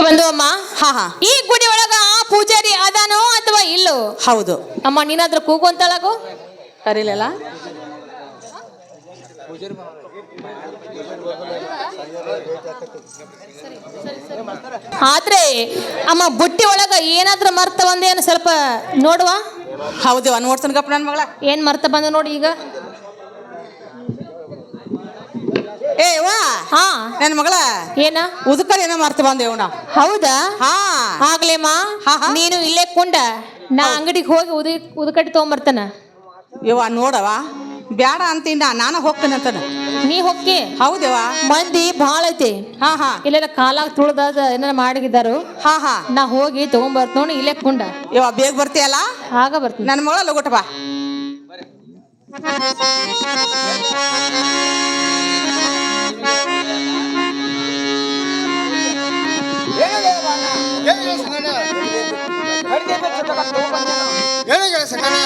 ಬಂದು ಅಮ್ಮ? ಹಾ ಹಾ. ಈ ಗುಡಿ ಒಳಗ ಆ ಪೂಜಾರಿ ಅದಾನೋ ಅಥವಾ ಇಲ್ಲೋ? ಹೌದು. ಅಮ್ಮ ನೀನಾದ್ರೂ ಕೂಗು ಅಂತಳಗು ಕರೀಲಲ್ಲ ಆದ್ರೆ ಅಮ್ಮ ಬುಟ್ಟಿ ಒಳಗ ಏನಾದ್ರೂ ಮರ್ತ ಬಂದೇನು ಸ್ವಲ್ಪ ನೋಡುವ? ಹೌದು ನೋಡ್ತಾನ ಗಪ್ಪ ನನ್ನ ಮಗಳ. ಏನ್ ಮರ್ತ ಬಂದ ನೋಡಿ ಈಗ ಏ ವಾ ಹಾ. ನನ್ನ ಮಗಳ? ಏನ? ಉದಕರ್ ಏನೋ ಮಾರ್ತ ಬಂದೇವ್ ಹೌದಾ? ಹಾ. ಆಗ್ಲೇಮ್ಮ. ನೀನು ಇಲ್ಲೇ ಕುಂಡ. ನಾ ಅಂಗಡಿಗೆ ಹೋಗಿ ಉದಿ ಉದಕಟ್ಟಿ ತಗೊಂಬರ್ತಾನ. ಇವ ನೋಡವ ಬ್ಯಾಡ ಅಂತೀನ ನಾನು ಹೋಗ್ತೇನೆ ಅಂತಾನ. ನೀ ಹೊಕ್ಕಿ. ಹೌದವ ಮಂದಿ ಭಾಳ ಐತಿ. ಹಾ ಹಾ. ಇಲ್ಲೆಲ್ಲ ಕಾಲಾಗ ತುಳ್ದದ ಏನಾರ ಮಾಡಿದಾರು ಹಾ ಹಾ. ನಾ ಹೋಗಿ ತಗೊಂಬರ್ತ ನೋಡಿ ಇಲ್ಲೇ ಕುಂಡ. ಇವ ಬೇಗ ಬರ್ತೀಯಲ್ಲ ಆಗ ಬರ್ತೀನಿ. ನನ್ನ ಮಗಳ ಲಗೋಟ ಬಾ. ಏನಾಗ ಸಂಗನ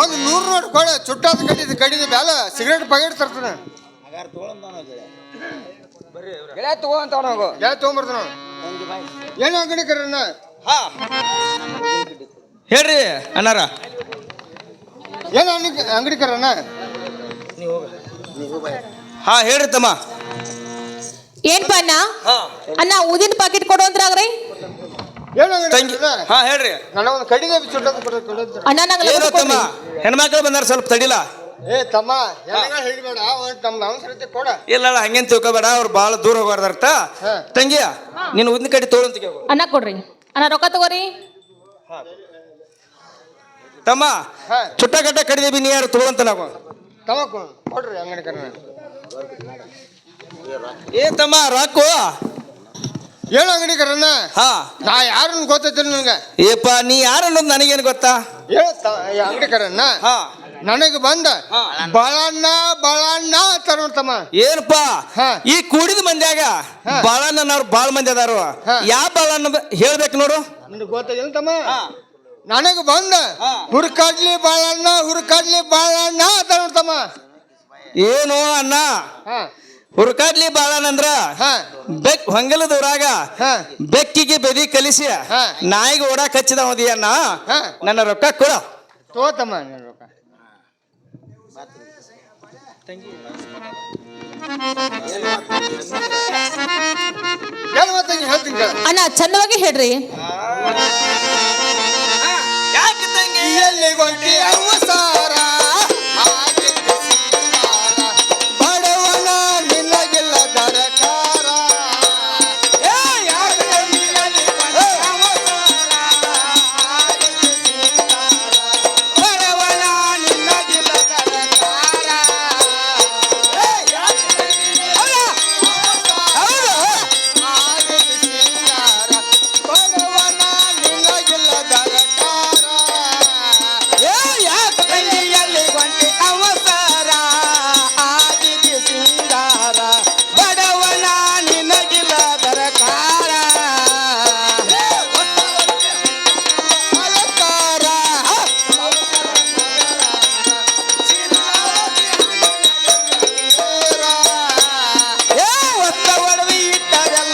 ಒಂದು ನೂರು ನೋಟ್ ಕೊಡ. ಚುಟ್ಟಾದ ಕಡಿದ ಕಡಿದ ಬ್ಯಾಲ ಸಿಗರೇಟ್ ಪ್ಯಾಕೆಟ್ ತರ್ತಾನ. ಗೆಳೆಯ ಅಂತ ಹೋಗು ಯಾ ತೊಗೊಂಬರ್ತಾನ ಏನು ಅಂಗಡಿ ಕರಣ್ಣ ಹಾ. ಹೇಳ್ರಿ ಅಣ್ಣಾರ. ಏನು ಅಂಗಡಿ ಅಂಗಡಿ ಕರಣ್ಣ ಹಾ ಹೇಳ್ರಿ ತಮ್ಮ. ಏನ್ಪ ಅಣ್ಣ? ಅಣ್ಣ ಉದಿನ ಪಾಕೆಟ್ ಕೊಡು ಅಂಗಡಿ ತಂಗಿ? ಹಾ ಹೇಳ್ರಿ. ಕಡಿದ ಅಣ್ಣ ನಂಗೆ ಏನೋ ತಮ್ಮ. ಹೆಣ್ಮಕ್ಳು ಬಂದಾರ ಸ್ವಲ್ಪ ತಡಿಲ. ಏ ತಮ್ಮ ಒಂದು ತಮ್ಮ ಅವಸರತೆ ಕೊಡ. ಇಲ್ಲ ಹಂಗೇನ್ ತಿಳ್ಕೊಬೇಡ ಅವ್ರು ಭಾಳ ದೂರ ಹೋಗ್ಬಾರ್ದರ್ಥ ಹಾ. ತಂಗಿಯ ನೀನು ಉದ್ದಿನ ಕಡೆ ತೋಳಂತ ಅಣ್ಣ ಕೊಡ್ರಿ. ಅಣ್ಣ ರೊಕ್ಕ ತಗೋರಿ. ತಮ್ಮ ಹಾ. ಚುಟ್ಟ ಗಡ್ಡ ಕಡಿದೇವಿ ನೀ ಯಾರು ತೋಳಂತ ನಾವು. ತಮ್ಮ ಕೊಡ್ರಿ ಅಂಗಡಿ ಏ ತಮ್ಮ ರಾಕು. ಏನು ಅಂಗಡಿ ಕರಣ್ಣ ಹಾ. ನಾ ಯಾರನ್ನ ಗೊತ್ತೈತಿಲ್ಲ ನನಗೆ? ಏಪ್ಪ ನೀ ಯಾರು ಅನ್ನೋದು ನನಗೇನು ಗೊತ್ತಾ? ಹೇಳು ಅಂಗಡಿ ಕರಣ್ಣ ಹಾ. ನನಗೆ ಬಂದ ಬಾಳಣ್ಣ ಬಳಣ್ಣ ಅಂತಾರ ನೋಡ್ತಮ್ಮ ಏನಪ್ಪ. ಈ ಕೂಡಿದ ಮಂದ್ಯಾಗ ಬಾಳಣ್ಣ ಬಾಳಣ್ಣನವ್ರು ಬಾಳ ಮಂದಿ ಅದಾರು. ಯಾವ ಬಾಳಣ್ಣ ಹೇಳ್ಬೇಕು ನೋಡು. ನನಗೆ ಗೊತ್ತಾಗಿಲ್ಲ ತಮ್ಮ. ನನಗೆ ಬಂದ ಹುರ್ಕಡ್ಲಿ ಬಾಳಣ್ಣ ಹುರ್ಕಾಡ್ಲಿ ಬಾಳಣ್ಣ ಅಂತ ನೋಡ್ತಮ್ಮ ಏನು ಅಣ್ಣ? ಹಾ. ಹುರ್ಕಾಡ್ಲಿ ಬಾಳನಂದ್ರ ಬೆಕ್ ಹೊಂಗಲದ ಊರಾಗ ಹಾ ಬೆಕ್ಕಿಗೆ ಬೆದಿ ಕಲಿಸಿ ಹಾ. ನಾಯಿಗೆ ಓಡಾಕ್ ಹಚ್ಚಿದ ಅವಧಿಯನ್ನ. ನನ್ನ ರೊಕ್ಕ ಕೊಡ ತೋತಮ್ಮ ರೊಕ್ಕ. ಅಣ್ಣ ಚಂದವಾಗಿ ಹೇಳ್ರಿ ಎಲ್ಲಿಗೊಂಟಿ ಅವಸಾರ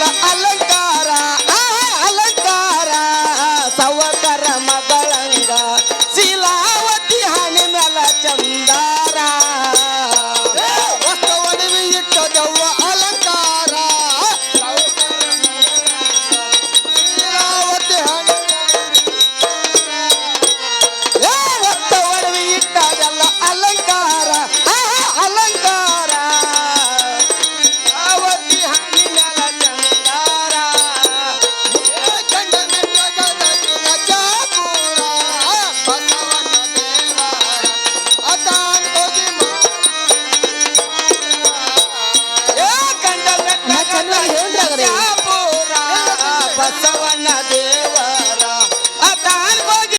la, a. ಬಸವನ